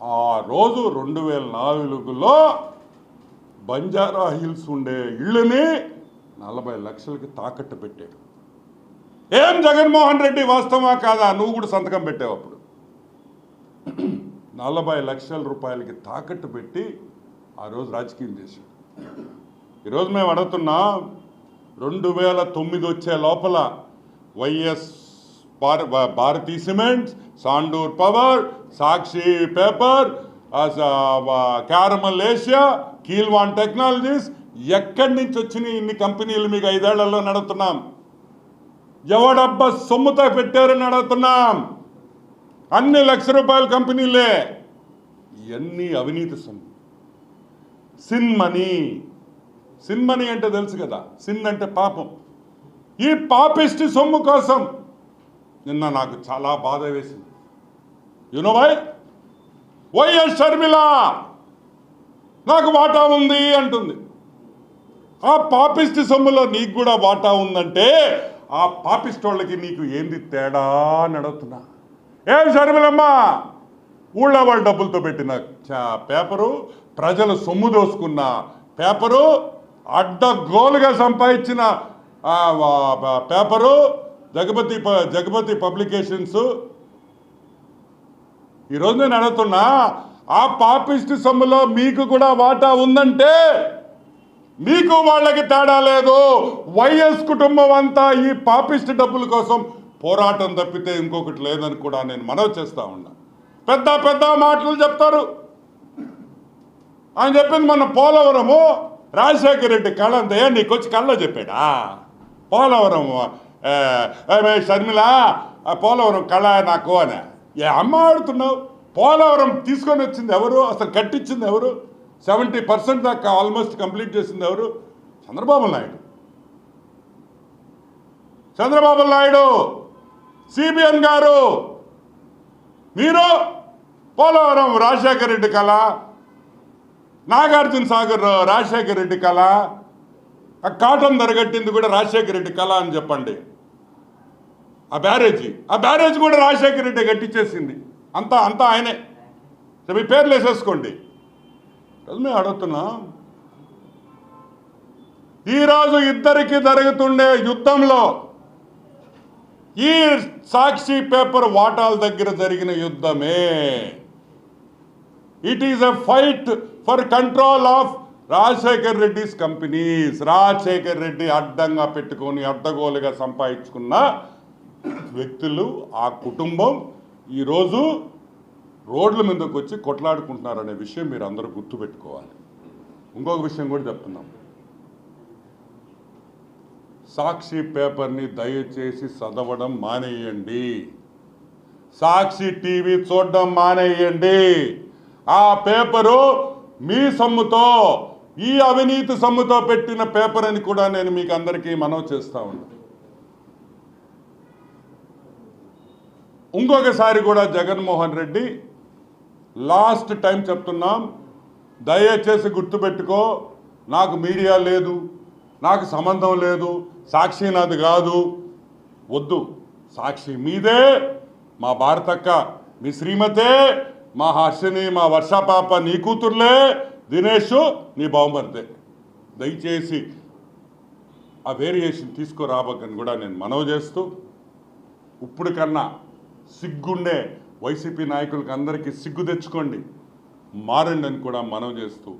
ఆ రోజు రెండు వేల నాలుగులో బంజారా హిల్స్ ఉండే ఇళ్ళని నలభై లక్షలకి తాకట్టు పెట్టాడు. ఏం జగన్మోహన్ రెడ్డి వాస్తవమా కాదా? నువ్వు కూడా సంతకం పెట్టావు అప్పుడు. నలభై లక్షల రూపాయలకి తాకట్టు పెట్టి ఆ రోజు రాజకీయం చేశాడు. ఈరోజు మేము అడుగుతున్నాం రెండు వేల తొమ్మిది వచ్చే లోపల వైఎస్ భార Bharathi cements Sandur power Sakshi paper Carmel Asia కీల్వాన్ technologies ఎక్కడి నుంచి వచ్చినాయి ఇన్ని కంపెనీలు మీకు ఐదేళ్ళలో నడుతున్నాం? ఎవడబ్బా సొమ్ముతో పెట్టారని అడుగుతున్నాం అన్ని లక్ష రూపాయల కంపెనీలే. ఇవన్నీ అవినీతి సొమ్ము. సిన్ మనీ సిన్ మనీ అంటే తెలుసు కదా. సిన్ అంటే పాపం. ఈ పాపిష్టి సొమ్ము కోసం నిన్న నాకు చాలా బాధ వేసింది. యునో వై వైఎస్ షర్మిల నాకు వాటా ఉంది అంటుంది. ఆ పాపిస్ట్ సొమ్ములో నీకు కూడా వాటా ఉందంటే ఆ పాపిస్టోళ్ళకి నీకు ఏంది తేడా అని అడుగుతున్నా. ఏం షర్మిలమ్మా ఊళ్ళో వాళ్ళ డబ్బులతో పెట్టిన చా- పేపరు ప్రజలు సొమ్ము దోసుకున్న పేపరు అడ్డగోలుగా సంపాదించిన వా- పేపరు జగపతి జగపతి పబ్లికేషన్స్ ఈరోజు నేను అడుగుతున్నా ఆ పాపిస్ట్ సొమ్ములో మీకు కూడా వాటా ఉందంటే మీకు వాళ్ళకి తేడా లేదు. వైఎస్ కుటుంబం అంతా ఈ పాపిస్ట్ డబ్బుల కోసం పోరాటం తప్పితే ఇంకొకటి లేదని కూడా నేను మనవి చేస్తూ ఉన్నా. పెద్ద పెద్ద మాటలు చెప్తారు. ఆయన చెప్పింది మన పోలవరము రాజశేఖర రెడ్డి కళ నీకు వచ్చి కళ్ళ చెప్పాడా? పోలవరం షర్మిల ఆ పోలవరం కళ నాకు అనే. ఏ అమ్మ ఆడుతున్నావు? పోలవరం తీసుకొని వచ్చింది ఎవరు? అసలు కట్టించింది ఎవరు? సెవెంటీ పర్సెంట్ దాకా ఆల్మోస్ట్ కంప్లీట్ చేసింది ఎవరు? చంద్రబాబు నాయుడు. చంద్రబాబు నాయుడు సిబిఎన్ గారు మీరు పోలవరం రాజశేఖర రెడ్డి కళ నాగార్జున సాగర్ రాజశేఖర రెడ్డి కళ ఆ కాటన్ ధరగట్టింది కూడా రాజశేఖర రెడ్డి కళ అని చెప్పండి. ఆ బ్యారేజీ. ఆ బ్యారేజ్ కూడా రాజశేఖర రెడ్డి గట్టిచ్చేసింది అంతా అంతా ఆయనే. సో మీ పేర్లు వేసేసుకోండి. మేము అడుగుతున్నాం. ఈరోజు ఇద్దరికి జరుగుతుండే యుద్ధంలో ఈ సాక్షి పేపర్ వాటాల దగ్గర జరిగిన యుద్ధమే. It is a fight for control of Rajasekhar Reddy's companies. Rajasekhar Reddy అడ్డంగా పెట్టుకొని అడ్డగోలుగా సంపాదించుకున్న వ్యక్తులు ఆ కుటుంబం ఈరోజు రోడ్ల మీదకి వచ్చి కొట్లాడుకుంటున్నారనే విషయం మీరు అందరూ గుర్తుపెట్టుకోవాలి. ఇంకొక విషయం కూడా చెప్తున్నాం. సాక్షి పేపర్ని దయచేసి చదవడం మానేయండి. సాక్షి టీవీ చూడడం మానేయండి. ఆ పేపరు మీ సొమ్ముతో ఈ అవినీతి సొమ్ముతో పెట్టిన పేపర్ అని కూడా నేను మీకు అందరికీ మనవి చేస్తా ఉన్నాను ఇంకొకసారి కూడా జగన్మోహన్ రెడ్డి లాస్ట్ టైం చెప్తున్నాం దయచేసి గుర్తుపెట్టుకో నాకు మీడియా లేదు నాకు సంబంధం లేదు సాక్షి నాది కాదు. వద్దు సాక్షి మీదే మా భారతక్క మీ శ్రీమతే మా హర్షిని మా వర్షపాప నీ కూతుర్లే దినేష్ నీ బావమరిదే. దయచేసి ఆ వేరియేషన్ తీసుకురాబోకని కూడా నేను మనవి చేస్తూ ఇప్పుడు కన్నా సిగ్గుండే వైసీపీ నాయకులకు అందరికీ సిగ్గు తెచ్చుకోండి. మారండి అని కూడా మనం చేస్తూ